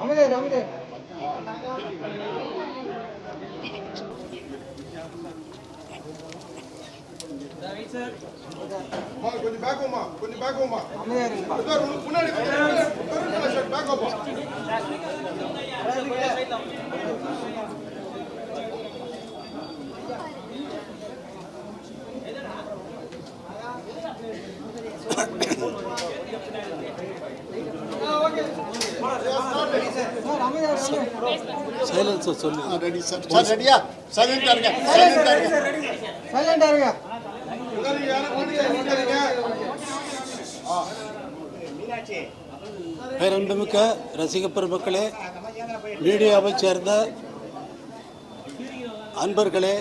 அமைதியாரு அம்மா, கொஞ்சம் பேக் வாம்மா, கொஞ்சம் பேக் உனக்கு முன்னாடி பேக் வாப்பா. சைலன்ஸ் சொல்லு ரெடி சார் சார் ரெடியா சைலண்டா இருங்க சைலண்டா இருங்க சைலண்டா இருங்க பேரன்புமிக்க ரசிக பெருமக்களே மீடியாவை சேர்ந்த அன்பர்களே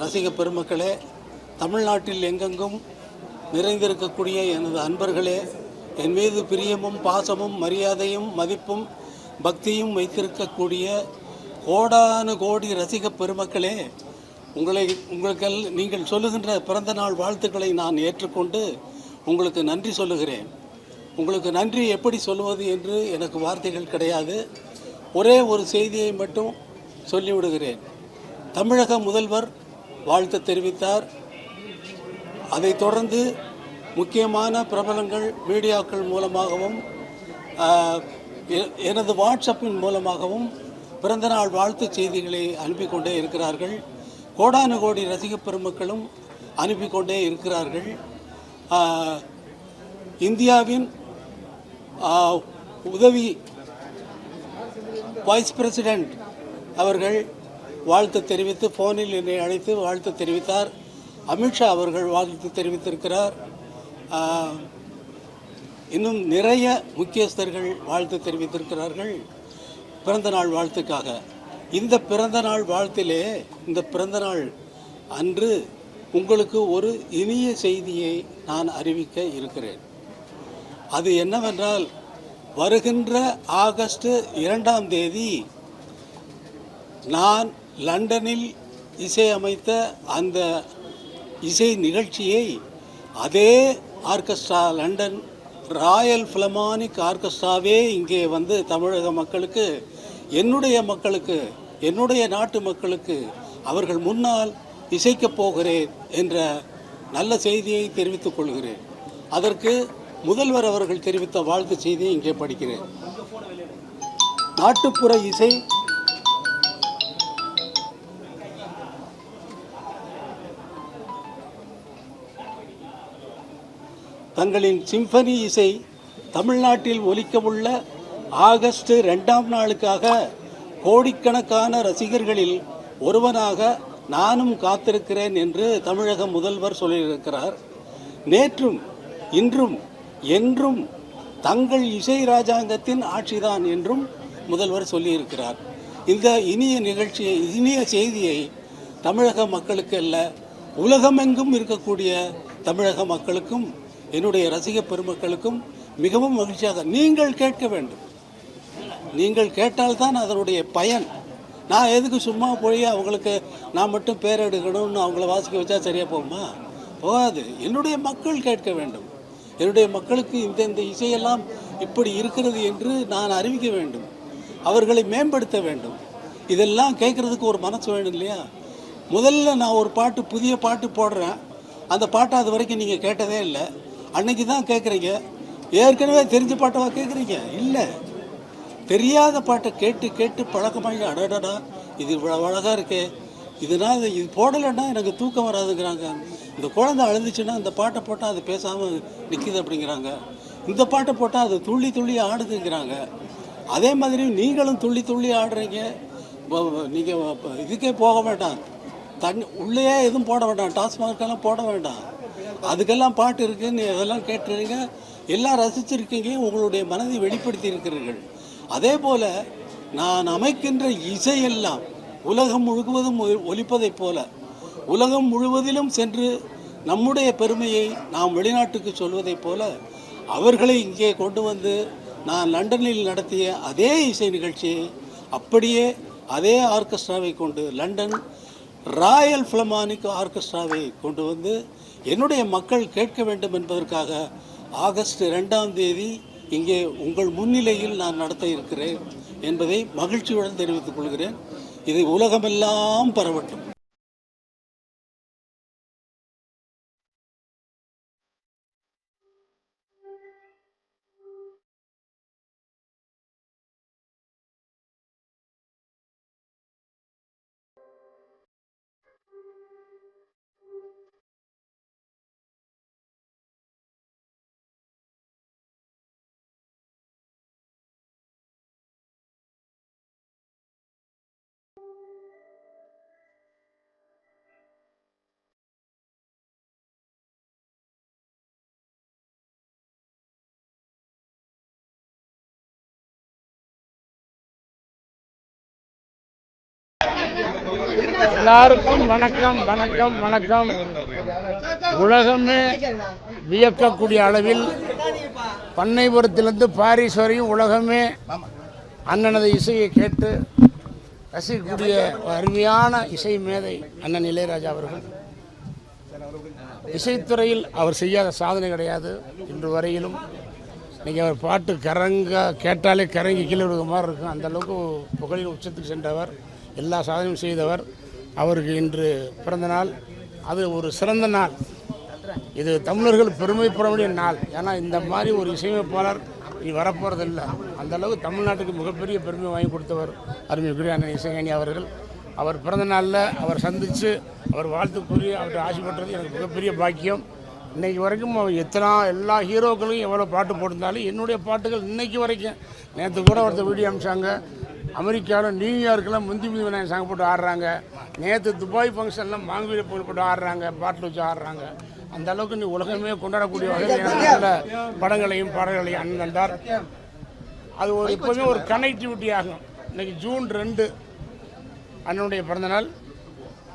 ரசிக பெருமக்களே தமிழ்நாட்டில் எங்கெங்கும் நிறைந்திருக்கக்கூடிய எனது அன்பர்களே என் மீது பிரியமும் பாசமும் மரியாதையும் மதிப்பும் பக்தியும் வைத்திருக்கக்கூடிய கோடானு கோடி ரசிக பெருமக்களே உங்களை உங்களுக்கெல் நீங்கள் சொல்லுகின்ற பிறந்த நாள் வாழ்த்துக்களை நான் ஏற்றுக்கொண்டு உங்களுக்கு நன்றி சொல்லுகிறேன். உங்களுக்கு நன்றி எப்படி சொல்லுவது என்று எனக்கு வார்த்தைகள் கிடையாது. ஒரே ஒரு செய்தியை மட்டும் சொல்லிவிடுகிறேன். தமிழக முதல்வர் வாழ்த்து தெரிவித்தார். அதைத் தொடர்ந்து முக்கியமான பிரபலங்கள் மீடியாக்கள் மூலமாகவும் எனது வாட்ஸ்அப்பின் மூலமாகவும் பிறந்தநாள் வாழ்த்து செய்திகளை அனுப்பி கொண்டே இருக்கிறார்கள். கோடானு கோடி ரசிக பெருமக்களும் அனுப்பி கொண்டே இருக்கிறார்கள் இந்தியாவின் உதவி வைஸ் பிரசிடெண்ட் அவர்கள் வாழ்த்து தெரிவித்து ஃபோனில் என்னை அழைத்து வாழ்த்து தெரிவித்தார். அமித்ஷா அவர்கள் வாழ்த்து தெரிவித்திருக்கிறார். இன்னும் நிறைய முக்கியஸ்தர்கள் வாழ்த்து தெரிவித்திருக்கிறார்கள். பிறந்தநாள் வாழ்த்துக்காக. இந்த பிறந்தநாள் வாழ்த்திலே இந்த பிறந்தநாள் அன்று உங்களுக்கு ஒரு இனிய செய்தியை நான் அறிவிக்க இருக்கிறேன். அது என்னவென்றால் வருகின்ற ஆகஸ்ட் இரண்டாம் தேதி நான் லண்டனில் இசையமைத்த அந்த இசை நிகழ்ச்சியை அதே ஆர்கெஸ்ட்ரா லண்டன் ராயல் ஃபிலமானிக் ஆர்கெஸ்ட்ராவே இங்கே வந்து தமிழக மக்களுக்கு என்னுடைய மக்களுக்கு என்னுடைய நாட்டு மக்களுக்கு அவர்கள் முன்னால் இசைக்கப் போகிறேன் என்ற நல்ல செய்தியை தெரிவித்துக் கொள்கிறேன். அதற்கு முதல்வர் அவர்கள் தெரிவித்த வாழ்த்து செய்தியை இங்கே படிக்கிறேன். நாட்டுப்புற இசை தங்களின் சிம்பனி இசை தமிழ்நாட்டில் ஒலிக்கவுள்ள ஆகஸ்ட் ரெண்டாம் நாளுக்காக கோடிக்கணக்கான ரசிகர்களில் ஒருவனாக நானும் காத்திருக்கிறேன் என்று தமிழக முதல்வர் சொல்லியிருக்கிறார். நேற்றும் இன்றும் என்றும் தங்கள் இசை ராஜாங்கத்தின் ஆட்சிதான் என்றும் முதல்வர் சொல்லியிருக்கிறார். இந்த இனிய நிகழ்ச்சியை இனிய செய்தியை தமிழக மக்களுக்கு அல்ல உலகமெங்கும் இருக்கக்கூடிய தமிழக மக்களுக்கும் என்னுடைய ரசிக பெருமக்களுக்கும் மிகவும் மகிழ்ச்சியாக நீங்கள் கேட்க வேண்டும். நீங்கள் கேட்டால்தான் அதனுடைய பயன். நான் எதுக்கு சும்மா போய் அவங்களுக்கு நான் மட்டும் பேர் எடுக்கணும்னு அவங்கள வாசிக்க வச்சா சரியாக போகுமா? போகாது. என்னுடைய மக்கள் கேட்க வேண்டும். என்னுடைய மக்களுக்கு இந்த இந்த இசையெல்லாம் இப்படி இருக்கிறது என்று நான் அறிவிக்க வேண்டும். அவர்களை மேம்படுத்த வேண்டும். இதெல்லாம் கேட்குறதுக்கு ஒரு மனசு வேணும் இல்லையா? முதல்ல நான் ஒரு பாட்டு புதிய பாட்டு போடுறேன். அந்த பாட்டை அது வரைக்கும் நீங்கள் கேட்டதே இல்லை. அன்னைக்கு தான் கேட்குறீங்க ஏற்கனவே தெரிஞ்ச பாட்டவா கேட்குறீங்க இல்லை. தெரியாத பாட்டை கேட்டு கேட்டு பழக்கமாகி அடடடா இது இவ்வளோ அழகாக இருக்கே. இதனால் இது போடலைன்னா எனக்கு தூக்கம் வராதுங்கிறாங்க. இந்த குழந்தை அழுதுச்சுன்னா இந்த பாட்டை போட்டால் அது பேசாமல் நிற்கிது அப்படிங்கிறாங்க. இந்த பாட்டை போட்டால் அது துள்ளி துள்ளி ஆடுதுங்கிறாங்க. அதே மாதிரி நீங்களும் துள்ளி துள்ளி ஆடுறீங்க. நீங்கள் இதுக்கே போக வேண்டாம். தண்ணி உள்ளேயே எதுவும் போட வேண்டாம். டாஸ்மார்க்கெல்லாம் போட வேண்டாம். அதுக்கெல்லாம் பாட்டு இருக்குன்னு அதெல்லாம் கேட்டுருங்க எல்லாம் ரசிச்சிருக்கீங்க உங்களுடைய மனதை வெளிப்படுத்தி இருக்கிறீர்கள் அதே போல் நான் அமைக்கின்ற இசையெல்லாம் உலகம் முழுவதும் ஒ- ஒலிப்பதைப் போல உலகம் முழுவதிலும் சென்று நம்முடைய பெருமையை நாம் வெளிநாட்டுக்கு சொல்வதைப் போல அவர்களை இங்கே கொண்டு வந்து நான் லண்டனில் நடத்திய அதே இசை நிகழ்ச்சியை அப்படியே அதே ஆர்கெஸ்ட்ராவை கொண்டு லண்டன் ராயல் ஃபிலமானிக் ஆர்கெஸ்ட்ராவை கொண்டு வந்து என்னுடைய மக்கள் கேட்க வேண்டும் என்பதற்காக ஆகஸ்ட் ரெண்டாம் தேதி இங்கே உங்கள் முன்னிலையில் நான் நடத்த இருக்கிறேன் என்பதை மகிழ்ச்சியுடன் தெரிவித்துக் கொள்கிறேன். இதை உலகமெல்லாம் பரவட்டும். எல்லாருக்கும் வணக்கம் வணக்கம் வணக்கம். உலகமே வியக்கக்கூடிய அளவில் பண்ணைபுரத்திலிருந்து பாரிஸ் வரையும் உலகமே அண்ணனது இசையை கேட்டு ரசிக்கக்கூடிய அருமையான இசை மேதை அண்ணன் இளையராஜா அவர்கள். இசைத்துறையில் அவர் செய்யாத சாதனை கிடையாது. இன்று வரையிலும் இன்றைக்கி அவர் பாட்டு கரங்க கேட்டாலே கரங்கி கீழே விழுகிற மாதிரி இருக்கும். அந்த அளவுக்கு புகழின் உச்சத்துக்கு சென்றவர். எல்லா சாதனையும் செய்தவர். அவருக்கு இன்று பிறந்த நாள். அது ஒரு சிறந்த நாள். இது தமிழர்கள் பெருமைப்பட வேண்டிய நாள். ஏன்னா இந்த மாதிரி ஒரு இசையமைப்பாளர் நீ வரப்போகிறதில்ல அந்த அளவுக்கு தமிழ்நாட்டுக்கு மிகப்பெரிய பெருமை வாங்கி கொடுத்தவர் அருமைக்குரிய அண்ணன் இசைஞானி அவர்கள். அவர் பிறந்த நாளில் அவர் சந்தித்து அவர் வாழ்த்து கூறி அவர்கிட்ட ஆசைப்பட்டது எனக்கு மிகப்பெரிய பாக்கியம். இன்றைக்கு வரைக்கும் அவர் எத்தனை எல்லா ஹீரோக்களும் எவ்வளோ பாட்டு போட்டிருந்தாலும் என்னுடைய பாட்டுகள் இன்றைக்கு வரைக்கும். நேற்று கூட ஒருத்தர் வீடியோ அமிச்சாங்க. அமெரிக்காவில் நியூயார்க்கில் முந்தி முந்தி விநாயகர் சாங் போட்டு ஆடுறாங்க. நேற்று துபாய் ஃபங்க்ஷனில் மாங்குவியில் போட்டு போட்டு ஆடுறாங்க பாட்டில் வச்சு ஆடுறாங்க. அந்த அளவுக்கு நீ உலகமே கொண்டாடக்கூடிய வகையில் படங்களையும் பாடல்களையும் அண்ணன் தந்தார். அது ஒரு எப்போதுமே ஒரு கனெக்டிவிட்டி ஆகும். இன்னைக்கு ஜூன் ரெண்டு அண்ணனுடைய பிறந்தநாள்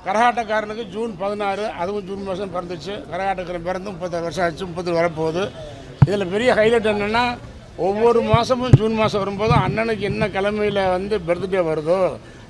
கரகாட்டக்காரனுக்கு ஜூன் பதினாறு அதுவும் ஜூன் மாதம் பிறந்துச்சு. கரகாட்டக்காரன் பிறந்து முப்பத்தாறு வருஷம் ஆச்சு முப்பது வரப்போகுது. இதில் பெரிய ஹைலைட் என்னென்னா ஒவ்வொரு மாதமும் ஜூன் மாதம் வரும்போது அண்ணனுக்கு என்ன கிழமையில் வந்து பர்த்டே வருதோ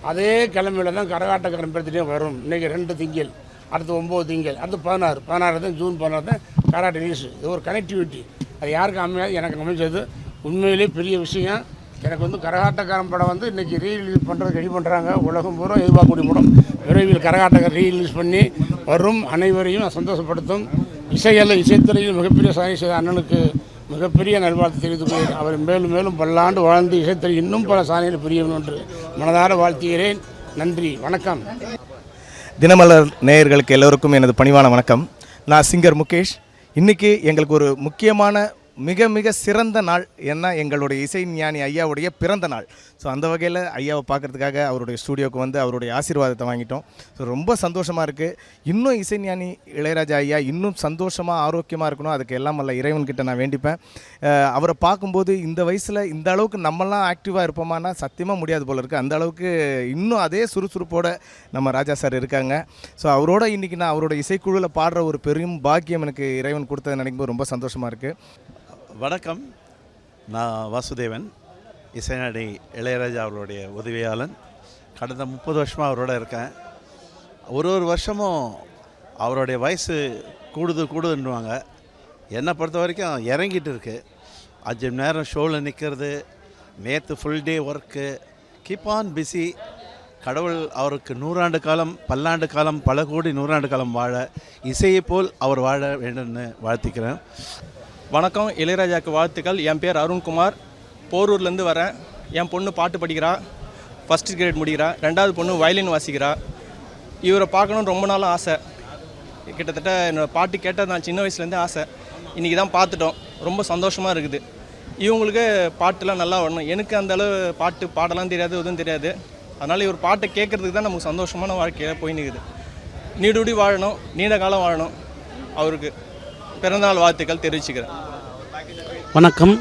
அதே கிழமையில தான் கரகாட்டக்காரன் பர்த்டே வரும். இன்றைக்கி ரெண்டு திங்கள் அடுத்து ஒம்பது திங்கள் அடுத்து பதினாறு. பதினாறு தான் ஜூன் பதினாறு தான் கராட்டே நியூஸ் இது ஒரு கனெக்டிவிட்டி அது யாருக்கு அமையாது எனக்கு அமைஞ்சது உண்மையிலே பெரிய விஷயம். எனக்கு வந்து கரகாட்டக்காரன் படம் வந்து இன்றைக்கி ரீரிலீஸ் பண்ணுறது ரெடி பண்ணுறாங்க உலகம் பூரா எதிர்பார்க்கக்கூடிய படம். விரைவில் கரகாட்டக்காரன் ரீரிலீஸ் பண்ணி வரும். அனைவரையும் சந்தோஷப்படுத்தும். இசையல்ல இசைத்துறையில் மிகப்பெரிய சாதனை செய்த அண்ணனுக்கு மிகப்பெரிய நல்வாழ்த்து தெரிவித்துக் கொள்கிறேன். அவர் மேலும் மேலும் பல்லாண்டு வாழ்ந்து இசைத்தல் இன்னும் பல சாதனைகள் புரியணும் என்று மனதார வாழ்த்துகிறேன். நன்றி. வணக்கம். தினமலர் நேயர்களுக்கு எல்லோருக்கும் எனது பணிவான வணக்கம். நான் சிங்கர் முகேஷ். இன்றைக்கி எங்களுக்கு ஒரு முக்கியமான மிக மிக சிறந்த நாள் என்ன? எங்களுடைய இசை ஞானி ஐயாவுடைய பிறந்த நாள். ஸோ அந்த வகையில் ஐயாவை பார்க்கறதுக்காக அவருடைய ஸ்டூடியோக்கு வந்து அவருடைய ஆசீர்வாதத்தை வாங்கிட்டோம். ஸோ ரொம்ப சந்தோஷமாக இருக்குது இன்னும் இசைஞானி இளையராஜா ஐயா இன்னும் சந்தோஷமாக ஆரோக்கியமாக இருக்கணும். அதுக்கு எல்லாம் வல்ல இறைவன்கிட்ட நான் வேண்டிப்பேன். அவரை பார்க்கும்போது இந்த வயசில் இந்த அளவுக்கு நம்மலாம் ஆக்டிவாக இருப்போமானா சத்தியமாக முடியாது போல இருக்குது அந்த அளவுக்கு இன்னும் அதே சுறுசுறுப்போட நம்ம ராஜா சார் இருக்காங்க. ஸோ அவரோட இன்றைக்கி நான் அவரோட இசைக்குழுவில் பாடுற ஒரு பெரும் பாக்கியம் எனக்கு இறைவன் கொடுத்ததை நினைக்கும்போது ரொம்ப சந்தோஷமாக இருக்குது வணக்கம். நான் வாசுதேவன். இசைநடி இளையராஜா அவர்களுடைய உதவியாளன். கடந்த முப்பது வருஷமாக அவரோட இருக்கேன். ஒரு ஒரு வருஷமும் அவருடைய வயசு கூடுது கூடுதுன்னுவாங்க. என்னை பொறுத்த வரைக்கும் இறங்கிட்டு இருக்கு. அஞ்சு மணி நேரம் ஷோவில் நிற்கிறது நேற்று full day work keep on busy கடவுள் அவருக்கு நூறாண்டு காலம் பல்லாண்டு காலம் பல கோடி நூறாண்டு காலம் வாழ இசையை போல் அவர் வாழ வேண்டும்னு வாழ்த்திக்கிறேன். வணக்கம் இளையராஜாக்கு வாழ்த்துக்கள். என் பேர் அருண்குமார். போரூர்லேருந்து வரேன் என் பொண்ணு பாட்டு படிக்கிறா ஃபஸ்ட் கிரேட் முடிக்கிறா ரெண்டாவது பொண்ணு வயலின் வாசிக்கிறா. இவரை பார்க்கணுன்னு ரொம்ப நாளும் ஆசை. கிட்டத்தட்ட என்னோட பாட்டு கேட்டது நான் சின்ன வயசுலேருந்தே ஆசை. இன்றைக்கி தான் பார்த்துட்டோம். ரொம்ப சந்தோஷமாக இருக்குது. இவங்களுக்கு பாட்டுலாம் நல்லா வரணும். எனக்கு அந்த அளவு பாட்டு பாடலாம் தெரியாது எதுவும் தெரியாது. அதனால் இவர் பாட்டை கேட்குறதுக்கு தான் நமக்கு சந்தோஷமான வாழ்க்கையில் போய் நிற்குது நீடுடி வாழணும். நீண்ட காலம் வாழணும். அவருக்கு பிறந்தநாள் வாழ்த்துக்கள் தெரிவிச்சுக்கிறேன். வணக்கம்.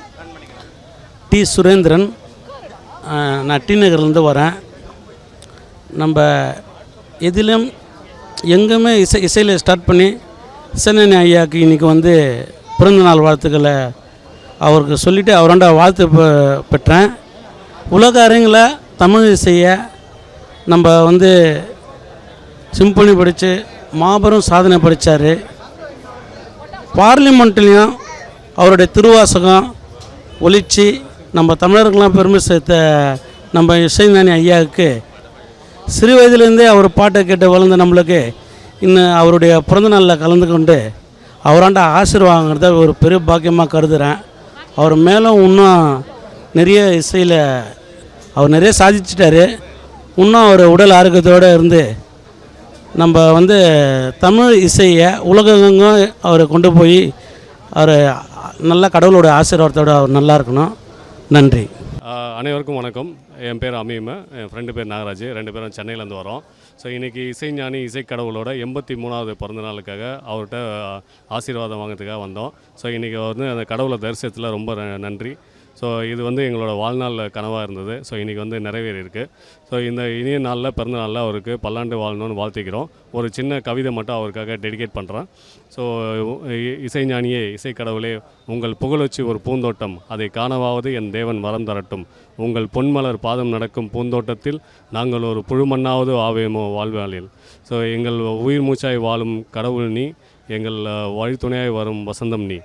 டி சுரேந்திரன் நான் டி நகர்லேருந்து வரேன். நம்ம எதிலும் எங்கேயுமே இசை இசையில் ஸ்டார்ட் பண்ணி இசைஞானி ஐயாவுக்கு இன்றைக்கி வந்து பிறந்தநாள் வாழ்த்துக்களை அவருக்கு சொல்லிவிட்டு அவரோட வாழ்த்து பெற்றேன். உலக அரங்கில் தமிழ் இசையை நம்ம வந்து சிம்பனி படித்து மாபெரும் சாதனை படித்தார் பார்லிமெண்ட்லேயும் அவருடைய திருவாசகம் ஒழித்து நம்ம தமிழர்கள்லாம் பெருமை சேர்த்த நம்ம இசைஞானி ஐயாவுக்கு சிறு வயதிலேருந்தே அவர் பாட்டை கேட்டு வளர்ந்த நம்மளுக்கு இன்னும் அவருடைய பிறந்தநாளில் கலந்து கொண்டு அவராண்ட ஆசீர்வாங்கிறத ஒரு பெரிய பாக்கியமாக கருதுகிறேன் அவர் மேலும் இன்னும் நிறைய இசையில் அவர் நிறைய சாதிச்சிட்டாரு. இன்னும் அவர் உடல் ஆரோக்கியத்தோடு இருந்து நம்ம வந்து தமிழ் இசையை உலகங்கும் அவரை கொண்டு போய் அவர் நல்ல கடவுளோட ஆசீர்வாதத்தோடு அவர் நல்லா இருக்கணும். நன்றி. அனைவருக்கும் வணக்கம். என் பேர் அமீம. என் ஃப்ரெண்டு பேர் நாகராஜ். ரெண்டு பேரும் சென்னையிலேருந்து வரோம். ஸோ இன்றைக்கி இசைஞானி இசைக்கடவுளோட எண்பத்தி மூணாவது பிறந்த நாளுக்காக அவர்கிட்ட ஆசீர்வாதம் வாங்கிறதுக்காக வந்தோம். ஸோ இன்றைக்கி வந்து அந்த கடவுளை தரிசனத்தில் ரொம்ப நன்றி. ஸோ இது வந்து எங்களோட வாழ்நாள் கனவாக இருந்தது. ஸோ இன்றைக்கி வந்து நிறைவேறியிருக்கு. ஸோ இந்த இனிய நாளில் பிறந்த நாளில் அவருக்கு பல்லாண்டு வாழணும்னு வாழ்த்திக்கிறோம். ஒரு சின்ன கவிதை மட்டும் அவருக்காக டெடிகேட் பண்ணுறேன் ஸோ இசைஞானியே இசைக்கடவுளே உங்கள் புகழொச்சி ஒரு பூந்தோட்டம். அதை காணவாவது என் தேவன் வரம் தரட்டும். உங்கள் பொன்மலர் பாதம் நடக்கும் பூந்தோட்டத்தில் நாங்கள் ஒரு புழுமண்ணாவது ஆவேமோ வாழ்வாளில். ஸோ எங்கள் உயிர் மூச்சாய் வாழும் கடவுள் நீ எங்கள் வழித்துணையாய் வரும் வசந்தம் நீ.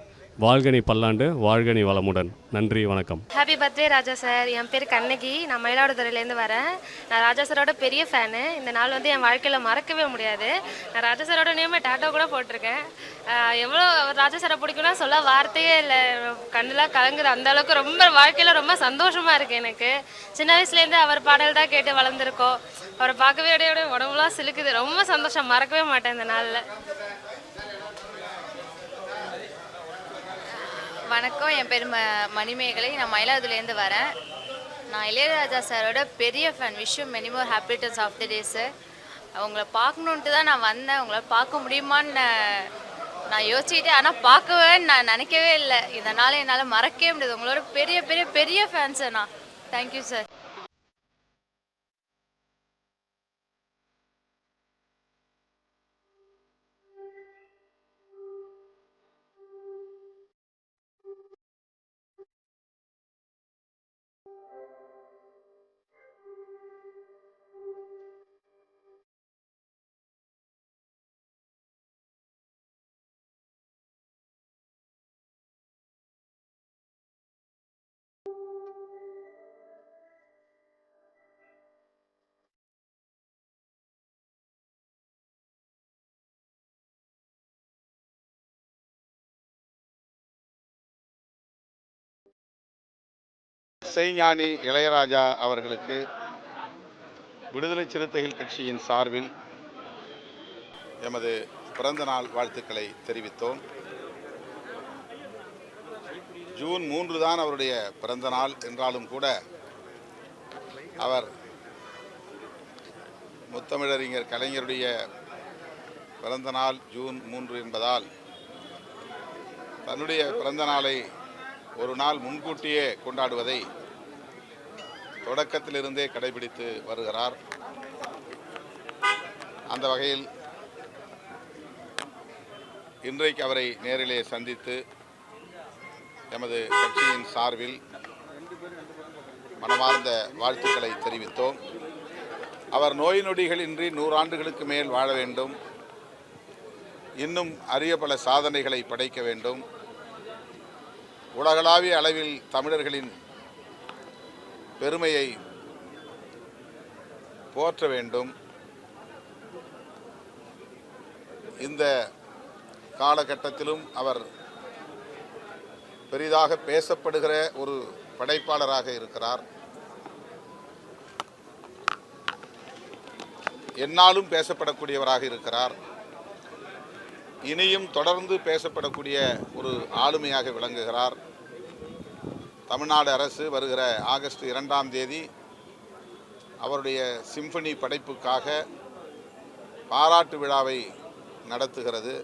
வாழ்கனி பல்லாண்டு வாழ்கனி வளமுடன். நன்றி வணக்கம். ஹாப்பி பர்த்டே ராஜா சார் என் பேர் கண்ணகி. நான் மயிலாடுதுறையிலேருந்து வரேன். நான் ராஜா சாரோட பெரிய ஃபேனு இந்த நாள் வந்து என் வாழ்க்கையில் மறக்கவே முடியாது. நான் ராஜா சாரோட நேமே டாட்டோ கூட போட்டிருக்கேன். எவ்வளோ ராஜா சாரை பிடிக்கும்னா சொல்ல வார்த்தையே இல்லை. கண்ணெலாம் கலங்குது. அந்த அளவுக்கு ரொம்ப வாழ்க்கையில் ரொம்ப சந்தோஷமாக இருக்குது எனக்கு. சின்ன வயசுலேருந்து அவர் பாடல் தான் கேட்டு வளர்ந்துருக்கோம். அவரை பார்க்கவே அப்படியே உடம்புலாம் சிலுக்குது. ரொம்ப சந்தோஷம். மறக்கவே மாட்டேன் இந்த நாளில். வணக்கம். என் பேர் ம மணிமேகலை. நான் மயிலாடுதுறையிலேருந்து வரேன். நான் இளையராஜா சாரோட பெரிய ஃபேன் விஷயம் many more happy returns of the day sir அவங்கள பார்க்கணுன்ட்டு தான் நான் வந்தேன். உங்களை பார்க்க முடியுமான்னு நான் நான் ஆனால் பார்க்கவேன்னு நான் நினைக்கவே இல்லை. இதனால் என்னால் மறக்கவே முடியாது. உங்களோட பெரிய பெரிய பெரிய ஃபேன் சார் நான். தேங்க்யூ சார் இசைஞானி இளையராஜா அவர்களுக்கு விடுதலை சிறுத்தைகள் கட்சியின் சார்பில் எமது பிறந்த நாள் வாழ்த்துக்களை தெரிவித்தோம். ஜூன் மூன்று தான் அவருடைய பிறந்த நாள் என்றாலும் கூட அவர் முத்தமிழறிஞர் கலைஞருடைய பிறந்த நாள் ஜூன் மூன்று என்பதால் தன்னுடைய பிறந்த நாளை ஒரு நாள் முன்கூட்டியே கொண்டாடுவதை தொடக்கத்திலிருந்தே கடைபிடித்து வருகிறார். அந்த வகையில் இன்றைக்கு அவரை நேரிலே சந்தித்து எமது கட்சியின் சார்பில் மனமார்ந்த வாழ்த்துக்களை தெரிவித்தோம். அவர் நோய் நொடிகளின்றி நூறாண்டுகளுக்கு மேல் வாழ வேண்டும். இன்னும் அரிய பல சாதனைகளை படைக்க வேண்டும். உலகளாவிய அளவில் தமிழர்களின் பெருமையை போற்ற வேண்டும். இந்த காலகட்டத்திலும் அவர் பெரிதாக பேசப்படுகிற ஒரு படைப்பாளராக இருக்கிறார். என்னாலும் பேசப்படக்கூடியவராக இருக்கிறார். இனியும் தொடர்ந்து பேசப்படக்கூடிய ஒரு ஆளுமையாக விளங்குகிறார். தமிழ்நாடு அரசு வருகிற ஆகஸ்ட் இரண்டாம் தேதி அவருடைய சிம்பனி படைப்புக்காக பாராட்டு விழாவை நடத்துகிறது.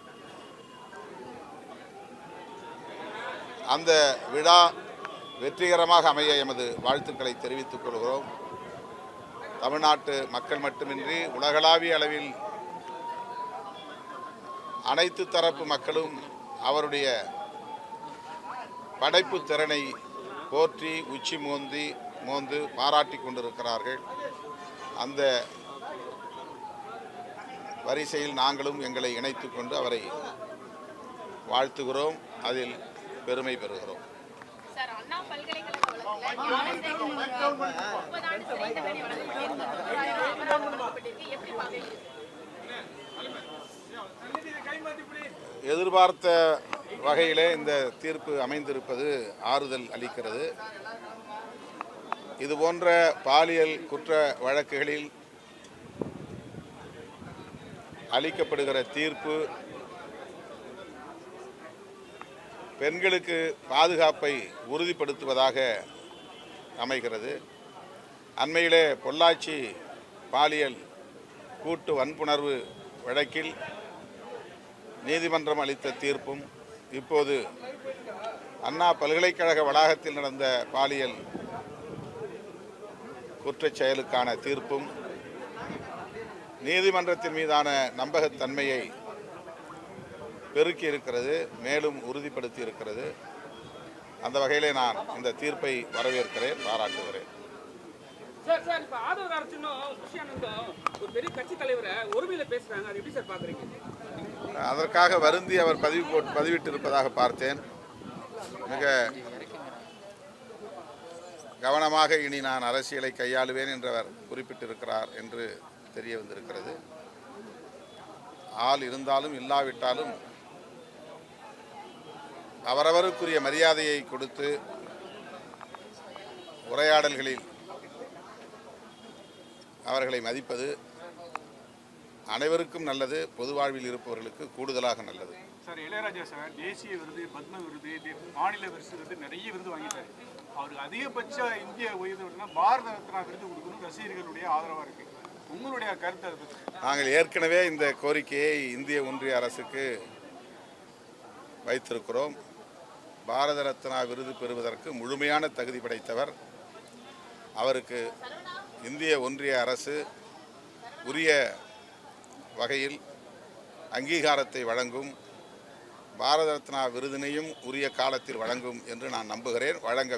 அந்த விழா வெற்றிகரமாக அமைய எமது வாழ்த்துக்களை தெரிவித்துக் கொள்கிறோம். தமிழ்நாட்டு மக்கள் மட்டுமின்றி உலகளாவிய அளவில் அனைத்து தரப்பு மக்களும் அவருடைய படைப்பு திறனை போற்றி உச்சி மோந்தி மோந்து பாராட்டி கொண்டிருக்கிறார்கள். அந்த வரிசையில் நாங்களும் எங்களை இணைத்துக் கொண்டு அவரை வாழ்த்துகிறோம். அதில் பெருமை பெறுகிறோம். எதிர்பார்த்த வகையிலே இந்த தீர்ப்பு அமைந்திருப்பது ஆறுதல் அளிக்கிறது. இது போன்ற பாலியல் குற்ற வழக்குகளில் அளிக்கப்படுகிற தீர்ப்பு பெண்களுக்கு பாதுகாப்பை உறுதிப்படுத்துவதாக அமைகிறது. அண்மையிலே பொள்ளாச்சி பாலியல் கூட்டு வன்புணர்வு வழக்கில் நீதிமன்றம் அளித்த தீர்ப்பும் இப்போது அண்ணா பல்கலைக்கழக வளாகத்தில் நடந்த பாலியல் குற்றச் செயலுக்கான தீர்ப்பும் நீதிமன்றத்தின் மீதான நம்பகத்தன்மையை பெருக்கி இருக்கிறது மேலும் உறுதிப்படுத்தி இருக்கிறது அந்த வகையிலே நான் இந்த தீர்ப்பை வரவேற்கிறேன் பாராட்டுகிறேன். சார் சார் இப்போ ஆதவ ஒரு பெரிய கட்சி தலைவரை ஒருமையில பேசுறாங்க. அது எப்படி சார் பாக்குறீங்க? அதற்காக வருந்தி அவர் பதிவு போட்டு பதிவிட்டிருப்பதாக பார்த்தேன். மிக கவனமாக இனி நான் அரசியலை கையாளுவேன் என்று அவர் குறிப்பிட்டிருக்கிறார் என்று தெரிய வந்திருக்கிறது. ஆள் இருந்தாலும் இல்லாவிட்டாலும் அவரவருக்குரிய மரியாதையை கொடுத்து உரையாடல்களில் அவர்களை மதிப்பது அனைவருக்கும் நல்லது பொது வாழ்வில் இருப்பவர்களுக்கு கூடுதலாக நல்லது. சார் இளையராஜா சார் தேசிய விருது பத்ம விருது மாநில விருது விருது நிறைய விருது வாங்கிட்டாரு. அவருக்கு அதிகபட்ச இந்திய விருதுனா பாரத ரத்னா விருது கொடுக்கணும் ரசிகர்களுடைய ஆதரவா இருக்கு. உங்களுடைய கருத்து நாங்கள் ஏற்கனவே இந்த கோரிக்கையை இந்திய ஒன்றிய அரசுக்கு வைத்திருக்கிறோம். பாரத ரத்னா விருது பெறுவதற்கு முழுமையான தகுதி படைத்தவர். அவருக்கு இந்திய ஒன்றிய அரசு உரிய வகையில் அங்கீகாரத்தை வழங்கும் பாரத ரத்னா விருதினையும் உரிய காலத்தில் வழங்கும் என்று நான் நம்புகிறேன். வழங்க